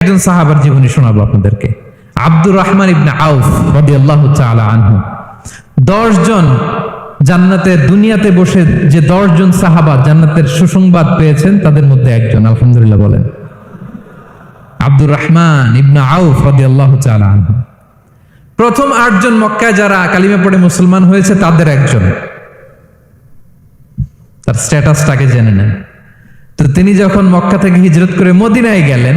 একজন সাহাবার জীবনী শোনাবো আপনাদেরকে। আব্দুর রহমান ইবনে আউফ রাদিয়াল্লাহু তাআলা আনহু। দশ জন জান্নাতে দুনিয়াতে বসে যে দশ জন সাহাবা জান্নাতের সুসংবাদ পেয়েছেন, তাদের মধ্যে একজন, আলহামদুলিল্লাহ বলেন। আব্দুর রহমান ইবনে আউফ রাদিয়াল্লাহু তাআলা আনহু। প্রথম আটজন মক্কায় যারা কালিমা পড়ে মুসলমান হয়েছে, তাদের একজন। তার স্ট্যাটাসটাকে জেনে নেন। তো তিনি যখন মক্কা থেকে হিজরত করে মদিনায় গেলেন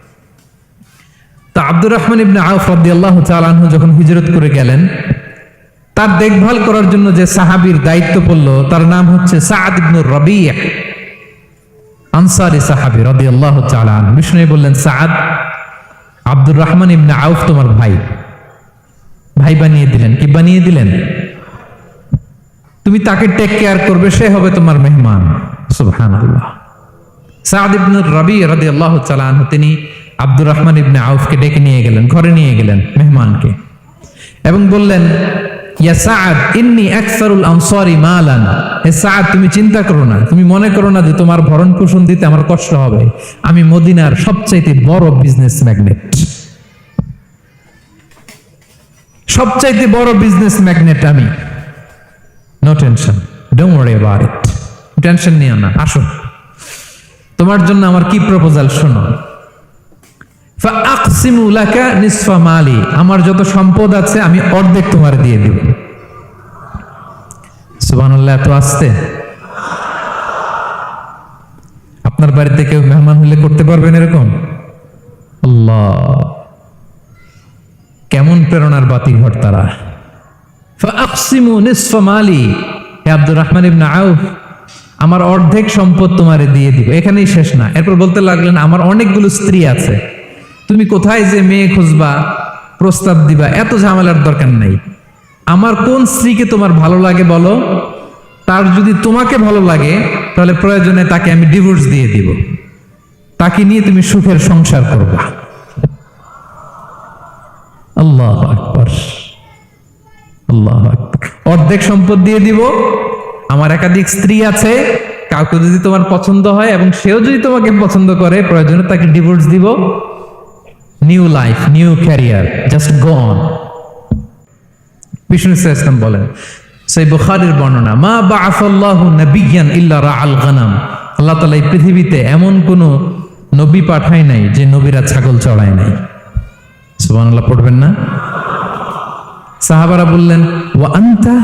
তা আব্দুর রহমান ইবনে আউফ রাদিয়াল্লাহু তাআলা আনহু যখন হিজরত করে গেলেন, তার দেখভাল করার জন্য যে সাহাবীর দায়িত্ব পড়ল, তার নাম হচ্ছে সাদ ইবনুর রবিয়া, আনসারি সাহাবী রাদিয়াল্লাহু তাআলা আনহু। বিষ্ণু বললেন সাদ আব্দুর রহমান ইবনে আউফ তোমার ভাই। ভাই বানিয়ে দিলেন। কি বানিয়ে দিলেন? তুমি তাকে টেক কেয়ার করবে, সে হবে তোমার মেহমান। সুবহানাল্লাহ। সাদ ইবনে রবি রাদিয়াল্লাহু তাআলা আনহু, তিনি আব্দুর রহমান ইবনে আউফকে ডেকে নিয়ে গেলেন, ঘরে নিয়ে গেলেন মেহমানকে। এবং বললেন তুমি চিন্তা করো না, তুমি মনে করো না যে তোমার ভরণ পোষণ দিতে আমার কষ্ট হবে। আমি মদিনার সবচাইতে বড় বিজনেস ম্যাগনেট সবচাইতে বড় বিজনেস ম্যাগনেট আমি। নো টেনশন ডোন্ট টেনশন নিও না, আসো। তোমার জন্য আমার কি প্রপোজাল শোনো? মালি। আমার যত সম্পদ আছে, আমি অর্ধেক তোমার দিয়ে দিব। সুবহানাল্লাহ, এত আসতে আপনার বাড়িতে কেউ মেহমান হলে করতে পারবেন এরকম? কেমন প্রেরণার বাতি ঘর তারা আমার অর্ধেক সম্পদ তোমারে দিয়ে দিব। এখানেই শেষ না। এরপর বলতে লাগলেন, আমার অনেকগুলো স্ত্রী আছে। তুমি কোথায় যে মেয়ে খুঁজবা, প্রস্তাব দিবা, এত ঝামেলার দরকার নাই। আমার কোন স্ত্রীকে তোমার ভালো লাগে বলো? তার যদি তোমাকে ভালো লাগে, তাহলে প্রয়োজনে তাকে আমি ডিভোর্স দিয়ে দিব। তাকে নিয়ে তুমি সুখের সংসার করবা। আল্লাহ আল্লাহ অর্ধেক সম্পদ দিয়ে দিব। আমার একাধিক স্ত্রী আছে, কাউকে যদি তোমার পছন্দ হয় এবং সেও যদি তোমাকে পছন্দ করে, প্রয়োজনে তাকে ডিভোর্স দিব। New life new career just go on Bishnu Islam বলেন, সেই বুখারির বর্ণনা, মা বা আফাল্লাহু নবিজ্ঞান ইল্লা রাআল গানাম। আল্লাহ তাআলা এই পৃথিবীতে এমন কোন নবী পাঠায় নাই যে নবীরা ছাগল চড়ায় নাই। সুবহানাল্লাহ, পড়বেন না? সাহাবারা বললেন, ওয়া আনতা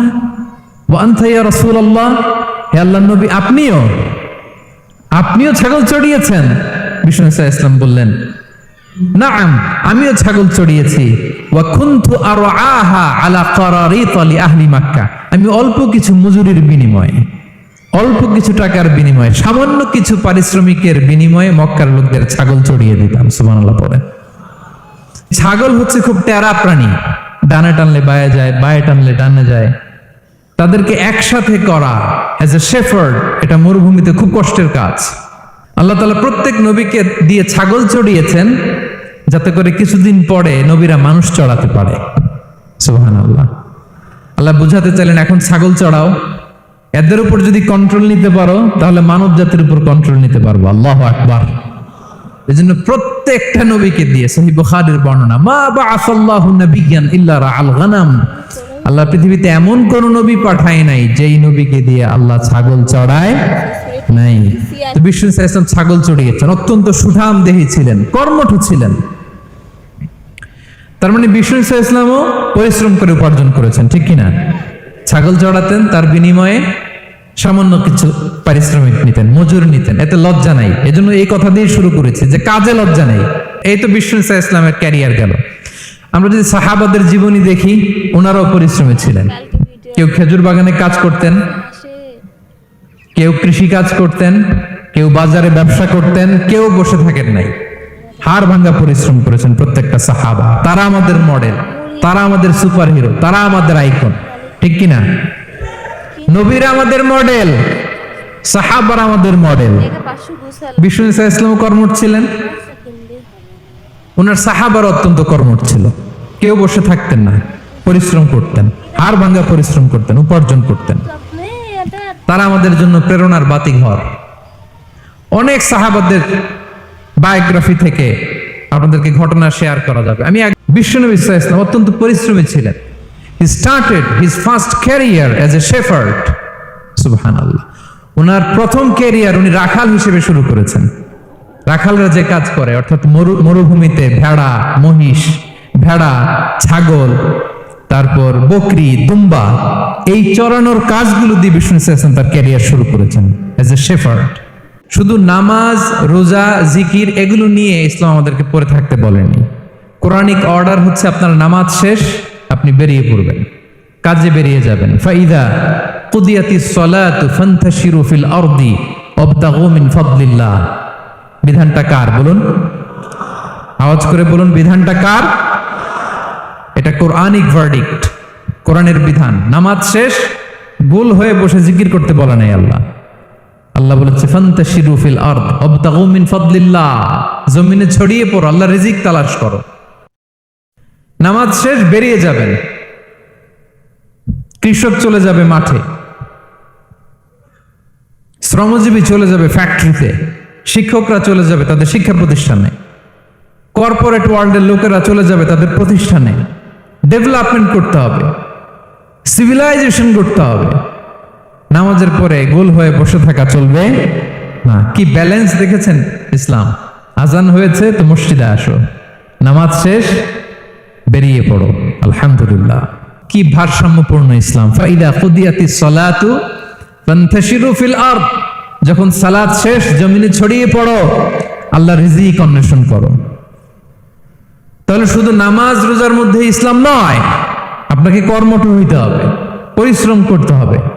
ওয়া আনতা ইয়া রাসূলুল্লাহ? হে আল্লাহর নবী, আপনিও আপনিও ছাগল চড়িয়েছেন। বিষ্ণু ইসলাম বললেন নাম, আমিও ছাগল চড়িয়েছি। আমি অল্প কিছু মজুরির বিনিময়ে, অল্প কিছু টাকার বিনিময়ে, সামান্য কিছু পারিশ্রমিকের বিনিময়ে মক্কার লোকদের ছাগল চড়িয়ে দিতাম, সুবহানাল্লাহ পড়ে। ছাগল হচ্ছে খুব টেরা প্রাণী। ডানে টানলে বায়ে যায়, বায়ে টানলে ডানে যায়। তাদেরকে একসাথে করা অ্যাজ এ শেফার্ড এটা মরুভূমিতে খুব কষ্টের কাজ। আল্লাহ তালা প্রত্যেক নবীকে দিয়ে ছাগল চড়িয়েছেন যাতে করে কিছুদিন পরে নবীরা মানুষ চড়াতে পারে। সোহান আল্লাহ আল্লাহ বুঝাতে চাইলেন, এখন ছাগল চড়াও। এদের উপর যদি কন্ট্রোল নিতে পারো, তাহলে মানব জাতির উপর কন্ট্রোল নিতে পারব। আল্লাহ আকবার। এই জন্য প্রত্যেকটা নবীকে দিয়ে সহি বুখারীর বর্ণনা, মা বা আফাল্লাহু নাবিয়ান ইল্লা রাআল গানাম। আল্লাহ পৃথিবীতে এমন কোন নবী পাঠায় নাই, যেই নবীকে দিয়ে আল্লাহ ছাগল চড়ায় নাই। তো বিষ্ণু ছাগল চড়িয়েছেন। অত্যন্ত সুঠাম দেহী ছিলেন, কর্মঠ ছিলেন। তার মানে বিষ্ণু ইসা ইসলামও পরিশ্রম করে উপার্জন করেছেন, ঠিক কিনা? ছাগল চড়াতেন, তার বিনিময়ে সামান্য কিছু পারিশ্রমিক নিতেন, মজুর নিতেন, এতে লজ্জা নাই। এজন্য এই কথা দিয়ে শুরু করেছি যে কাজে লজ্জা নেই। এই তো বিষ্ণু ইসা ইসলামের ক্যারিয়ার গেল। আমরা যদি সাহাবাদের জীবনী দেখি, ওনারাও পরিশ্রমী ছিলেন। কেউ খেজুর বাগানে কাজ করতেন, কেউ কৃষি কাজ করতেন, কেউ বাজারে ব্যবসা করতেন, কেউ বসে থাকেন নাই। হাড় ভাঙ্গা পরিশ্রম করেছেন প্রত্যেকটা সাহাবা। তারা আমাদের মডেল তারা আমাদের সুপার হিরো তারা আমাদের আইকন ঠিক কিনা নবীরা আমাদের মডেল সাহাবার আমাদের মডেল বিষ্ণু ইসা ইসলাম কর্মঠ ছিলেন? ওনার সাহাবার অত্যন্ত কর্মঠ ছিল। কেউ বসে থাকতেন না, পরিশ্রম করতেন, হাড় ভাঙ্গা পরিশ্রম করতেন, উপার্জন করতেন। তারা আমাদের জন্য প্রেরণার বাতি ঘর অনেক সাহাবাদের বায়োগ্রাফি থেকে আপনাদেরকে ঘটনা শেয়ার করা যাবে। আমি এক- বিশ্বনবী ইসা ইসলাম অত্যন্ত পরিশ্রমী ছিলেন। He started his first career as a shepherd সুবহানাল্লাহ। ওনার প্রথম ক্যারিয়ার উনি রাখাল হিসেবে শুরু করেছেন। রাখালরা যে কাজ করে, অর্থাৎ মরু- মরুভূমিতে ভেড়া, মহিষ, ভেড়া, ছাগল, তারপর বকরি, দুম্বা, এই চড়ানোর কাজগুলো দিয়ে বিষ্ণু ইসলাম তার ক্যারিয়ার শুরু করেছেন এজ এ শেফার্ড শুধু নামাজ, রোজা, জিকির এগুলো নিয়ে ইসলাম আমাদেরকে পড়ে থাকতে বলেনি। কোরআনিক অর্ডার হচ্ছে আপনার নামাজ শেষ, আপনি বেরিয়ে পড়বেন। কাজে বেরিয়ে যাবেন। ফাইদা কুদিয়াতি সলাতু ফান্তাশিরু ফিল আরদি ওয়াবতাগু মিন ফাদলিল্লাহ। বিধানটা কার বলুন? আওয়াজ করে বলুন, বিধানটা কার? এটা কোরআনিক ভার্ডিক্ট কোরআনের বিধান। নামাজ শেষ, ভুল হয়ে বসে জিকির করতে বলা নাই আল্লাহ। আল্লাহ বলেছে, ফান্তাশিরু ফিল আরদ ওয়াবতাগু মিন ফাদলিল্লাহ, জমিনে ছড়িয়ে পড়ো আল্লাহ রিজিক তালাশ করো। নামাজ শেষ, বেরিয়ে যাবেন। কৃষক চলে যাবে মাঠে। শ্রমজীবী চলে যাবে ফ্যাক্টরিতে। শিক্ষকরা চলে যাবে তাদের শিক্ষা প্রতিষ্ঠানে। কর্পোরেট ওয়ার্ল্ডের লোকেরা চলে যাবে তাদের প্রতিষ্ঠানে। ডেভেলপমেন্ট করতে হবে। সিভিলাইজেশন করতে হবে। নামাজের পরে গোল হয়ে বসে থাকা চলবে? না। কি ব্যালেন্স দেখেছেন? ইসলাম। আজান হয়েছে, তো মসজিদে আসো। নামাজ শেষ, বেরিয়ে পড়ো। আলহামদুলিল্লাহ। কি ভারসাম্যপূর্ণ ইসলাম। ফাইদা কুদিয়াতি সলাতু ফান্তাশিরু ফিল আরদ। যখন সালাত শেষ, জমিনে ছড়িয়ে পড়ো। আল্লাহ রিজিক অন্বেষণ করো। তাহলে শুধু নামাজ, রোজার মধ্যে ইসলাম নয়, আপনাকে কর্মঠ হইতে হবে, পরিশ্রম করতে হবে।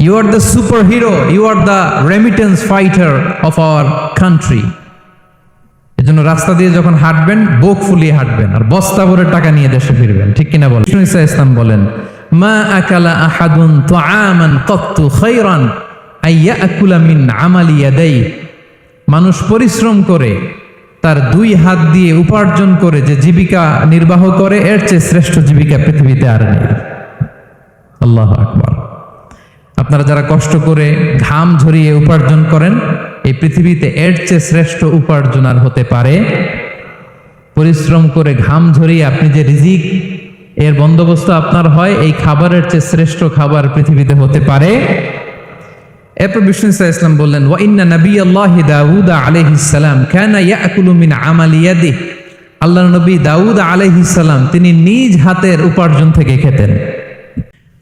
are the super hero you are the remittance fighter of our country এজন্য রাস্তা দিয়ে যখন হাঁটবেন, বুক ফুলিয়ে হাঁটবেন আর বস্তা ভরে টাকা নিয়ে দেশে ফিরবেন। ঠিক কিনা বলেন? ইসা ইসলাম বলেন, মা আকালা আহাদুন তুআমান কত্তু খায়রান আইয়াকুলা মিন আমালি ইয়াদাই মানুষ পরিশ্রম করে, তার দুই হাত দিয়ে উপার্জন করে, যে জীবিকা নির্বাহ করে, এর চেয়ে শ্রেষ্ঠ জীবিকা পৃথিবীতে আর নেই। আল্লাহ আকবার। আপনারা যারা কষ্ট করে ঘাম ঝরিয়ে উপার্জন করেন, এই পৃথিবীতে এর চেয়ে শ্রেষ্ঠ উপার্জন আর হতে পারে পরিশ্রম করে ঘাম ঝরিয়ে আপনি যে রিজিক এর বন্দোবস্ত আপনার হয়, এই খাবারের চেয়ে শ্রেষ্ঠ খাবার পৃথিবীতে হতে পারে। এরপর বিষ্ণু ইসা ইসলাম বললেন, ওয়া ইন্না নবী আল্লাহ দাউদ আলাইহিস সালাম কানা ইয়াকুলু মিন আমালি ইয়াদি আল্লাহ নবী দাউদ আলাইহিস সালাম, তিনি নিজ হাতের উপার্জন থেকে খেতেন।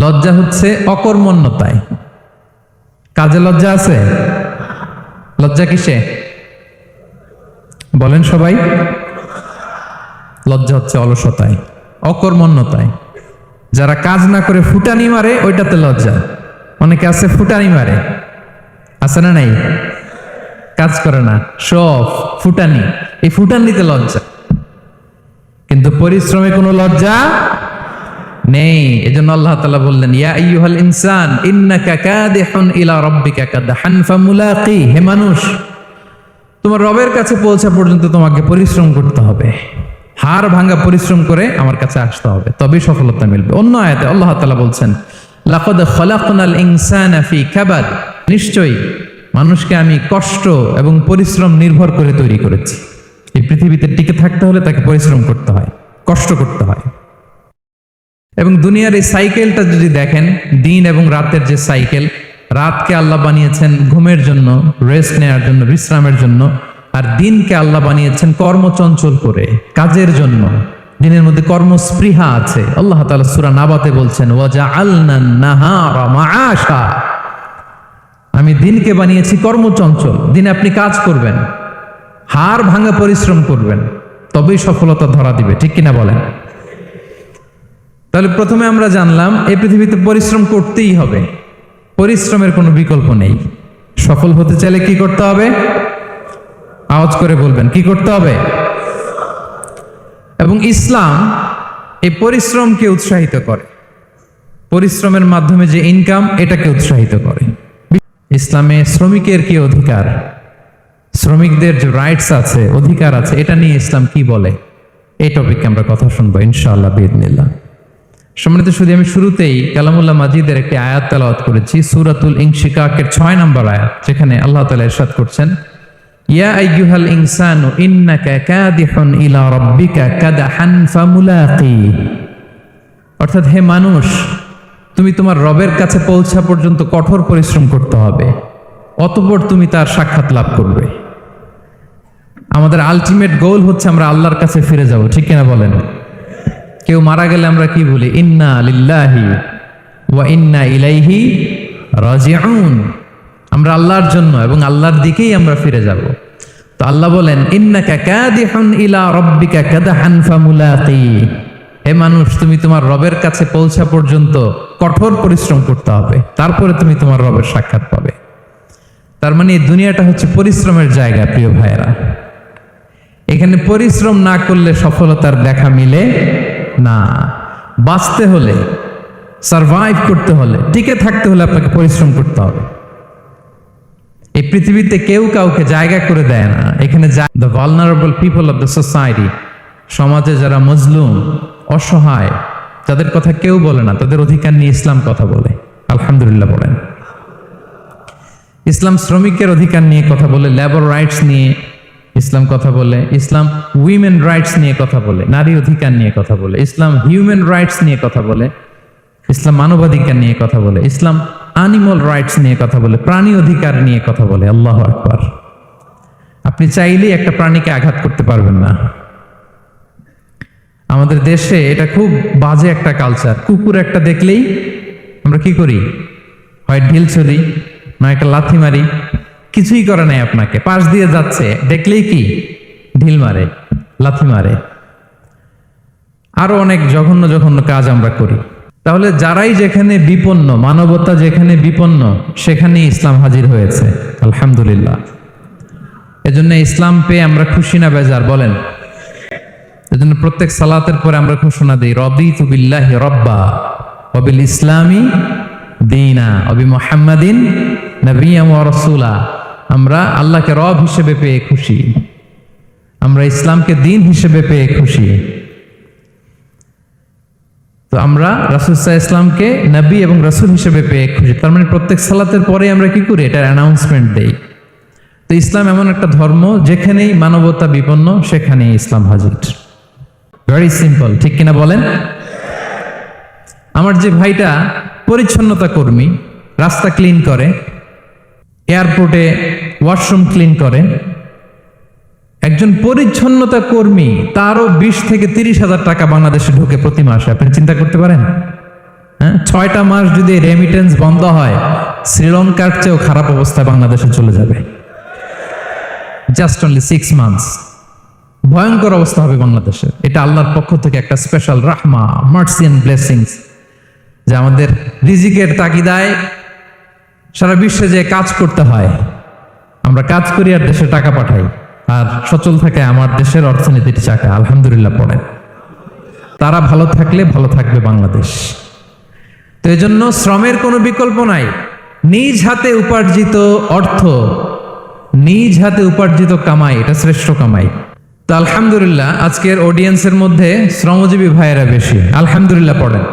লজ্জা হচ্ছে অকর্মণ্যতায়। কাজে লজ্জা আছে? লজ্জা কিসে? বলেন সবাই। লজ্জা হচ্ছে অলসতায়, অকর্মণ্যতায়। যারা কাজ না করে ফুটানি মারে, ওইটাতে লজ্জা। অনেকে আছে ফুটানি মারে। আছে না নাই? কাজ করে না, সব ফুটানি। এই ফুটানিতে লজ্জা। কিন্তু পরিশ্রমে কোনো লজ্জা নেই। এজন্য আল্লাহ তাআলা বললেন, ইয়া আইয়ুহাল ইনসান, ইন্নাকা কাদিহুন ইলা রাব্বিকা কাদহান ফামুলাকি। হে মানুষ, তোমার রবের কাছে পৌঁছা পর্যন্ত তোমাকে পরিশ্রম করতে হবে। হাড় ভাঙ্গা পরিশ্রম করে আমার কাছে আসতে হবে। তবে সফলতা মিলবে। অন্য আয়াতে আল্লাহ তাআলা বলছেন, লাকাদ খলাকনাল ইনসানা ফি কাবাদ। নিশ্চয়ই মানুষকে আমি কষ্ট এবং পরিশ্রম নির্ভর করে তৈরি করেছি। এই পৃথিবীতে টিকে থাকতে হলে তাকে পরিশ্রম করতে হয়, কষ্ট করতে হয়। এবং দুনিয়ার এই সাইকেলটা যদি দেখেন, দিন এবং রাতের যে সাইকেল, রাতকে আল্লাহ বানিয়েছেন ঘুমের জন্য রেস্ট নেওয়ার জন্য, বিশ্রামের জন্য, আর দিনকে আল্লাহ বানিয়েছেন কর্মচঞ্চল করে, কাজের জন্য। দিনের মধ্যে কর্মস্পৃহা আছে। আল্লাহ তালা সুরা নাবাতে বলছেন ওয়াজা মাআশা। আমি দিনকে বানিয়েছি কর্মচঞ্চল। দিনে আপনি কাজ করবেন, হাড় ভাঙা পরিশ্রম করবেন, তবেই সফলতা ধরা দিবে। ঠিক কিনা বলেন? তাহলে প্রথমে আমরা জানলাম, এই পৃথিবীতে পরিশ্রম করতেই হবে। পরিশ্রমের কোনো বিকল্প নেই। সফল হতে চাইলে কি করতে হবে? আওয়াজ করে বলবেন, কি করতে হবে? এবং ইসলাম এই পরিশ্রমকে উৎসাহিত করে। পরিশ্রমের মাধ্যমে যে ইনকাম এটাকে উৎসাহিত করে। ইসলামে শ্রমিকের কি অধিকার? শ্রমিকদের যে রাইটস আছে, অধিকার আছে, এটা নিয়ে ইসলাম কি বলে? এই টপিকে আমরা কথা শুনব, ইনশাআল্লাহ বিদনিল্লাহ সম্মানিত শুধু আমি শুরুতেই কালামুল্লাহ মাজিদের একটি আয়াত তেলাওয়াত করেছি, সুরাতুল ইনশিকাকের ছয় নম্বর আয়াত, যেখানে আল্লাহ তাআলা ইরশাদ করছেন, ইয়া আইয়ুহাল ইনসানু ইন্নাকা কাদিহুন ইলা রাব্বিকা কাদাহান ফামুলাকি। অর্থাৎ হে মানুষ, তুমি তোমার রবের কাছে পৌঁছা পর্যন্ত কঠোর পরিশ্রম করতে হবে, অতঃপর তুমি তার সাক্ষাৎ লাভ করবে। আমাদের আলটিমেট গোল হচ্ছে আমরা আল্লাহর কাছে ফিরে যাব, ঠিক কিনা বলেন? কেউ মারা গেলে আমরা কি বলি? ইন্না লিল্লাহি ওয়া ইন্না ইলাইহি রাজিউন। আমরা আল্লাহর জন্য এবং আল্লাহর দিকেই আমরা ফিরে যাব। তো আল্লাহ বলেন, ইন্নাকা কাদিহুন ইলা রাব্বিকা কাদহান ফামুলাকি হে মানুষ, তুমি তোমার রবের কাছে পৌঁছা পর্যন্ত কঠোর পরিশ্রম করতে হবে। তারপরে তুমি তোমার রবের সাক্ষাৎ পাবে। তার মানে এই দুনিয়াটা হচ্ছে পরিশ্রমের জায়গা, প্রিয় ভাইয়েরা। এখানে পরিশ্রম না করলে সফলতার দেখা মিলে না। বাঁচতে হলে সারভাইভ করতে হলে, টিকে থাকতে হলে আপনাকে পরিশ্রম করতে হবে। এই পৃথিবীতে কেউ কাউকে জায়গা করে দেয় না। এখানে the vulnerable people of the society সমাজে যারা মজলুম, অসহায় তাদের কথা কেউ বলে না, তাদের অধিকার নিয়ে ইসলাম কথা বলে। আলহামদুলিল্লাহ বলেন। ইসলাম শ্রমিকের অধিকার নিয়ে কথা বলে লেবার রাইটস নিয়ে ইসলাম কথা বলে, ইসলাম উইমেন রাইটস নিয়ে কথা বলে, নারী অধিকার নিয়ে কথা বলে, ইসলাম হিউম্যান রাইটস নিয়ে কথা বলে, ইসলাম মানবাধিকার নিয়ে কথা বলে, ইসলাম অ্যানিমাল রাইটস নিয়ে কথা বলে, প্রাণী অধিকার নিয়ে কথা বলে, আল্লাহ আকবার। আপনি চাইলেই একটা প্রাণীকে আঘাত করতে পারবেন না। আমাদের দেশে এটা খুব বাজে একটা কালচার কুকুর একটা দেখলেই আমরা কি করি? হয় ঢিল ছড়ি না একটা লাথি মারি কিছুই করে নাই আপনাকে। পাশ দিয়ে যাচ্ছে। দেখলেই কি? ঢিল মারে, লাথি মারে। আরও অনেক জঘন্য জঘন্য কাজ আমরা করি। তাহলে যারাই যেখানে বিপন্ন, মানবতা যেখানে বিপন্ন, সেখানেই ইসলাম হাজির হয়েছে। আলহামদুলিল্লাহ। এজন্য ইসলাম পেয়ে আমরা খুশি না বেজার, বলেন। এজন্য প্রত্যেক সালাতের পরে আমরা ঘোষণা দিই রবি তুবিল্লাহ রব্বা অবিল ইসলামী দিনা অবি মোহাম্মদিন নবিয়াম রসুলা। আমরা আল্লাহকে রব হিসেবে পেয়ে খুশি। আমরা ইসলামকে দিন হিসেবে পেয়ে খুশি। তো আমরা রাসুলসাহ ইসলামকে নবী এবং রসুল হিসেবে পেয়ে খুশি। তার মানে প্রত্যেক সালাতের পরে আমরা কি করি? এটার অ্যানাউন্সমেন্ট দেই। তো ইসলাম এমন একটা ধর্ম যেখানেই মানবতা বিপন্ন, সেখানেই ইসলাম হাজির। ভেরি সিম্পল ঠিক কিনা বলেন? আমার যে ভাইটা পরিচ্ছন্নতা কর্মী, রাস্তা ক্লিন করে এয়ারপোর্টে ওয়াশরুম ক্লিন করে একজন পরিচ্ছন্নতা কর্মী, তারও বিশ থেকে তিরিশ হাজার টাকা বাংলাদেশে ঢুকে প্রতি মাসে। আপনি চিন্তা করতে পারেন? হ্যাঁ? ছয়টা মাস যদি রেমিটেন্স বন্ধ হয়, শ্রীলঙ্কার চেয়েও খারাপ অবস্থা বাংলাদেশে চলে যাবে। জাস্ট অনলি সিক্স মান্থস ভয়ঙ্কর অবস্থা হবে বাংলাদেশের এটা আল্লাহর পক্ষ থেকে একটা স্পেশাল রাহমা মার্সিয়ান ব্লেসিংস যে আমাদের রিজিকের তাগিদায় সারা বিশ্বে যে কাজ করতে হয়, আমরা কাজ করি আর দেশে টাকা পাঠাই। আর সচল থাকে আমার দেশের অর্থনীতির চাকা, আলহামদুলিল্লাহ পড়ে। তারা ভালো থাকলে ভালো থাকবে বাংলাদেশ। তো এই জন্য শ্রমের কোনো বিকল্প নাই। নিজ হাতে উপার্জিত অর্থ, নিজ হাতে উপার্জিত কামাই, এটা শ্রেষ্ঠ কামাই। তো আলহামদুলিল্লাহ, আজকের অডিয়েন্সের মধ্যে শ্রমজীবী ভাইয়েরা বেশি। আলহামদুলিল্লাহ পড়েন।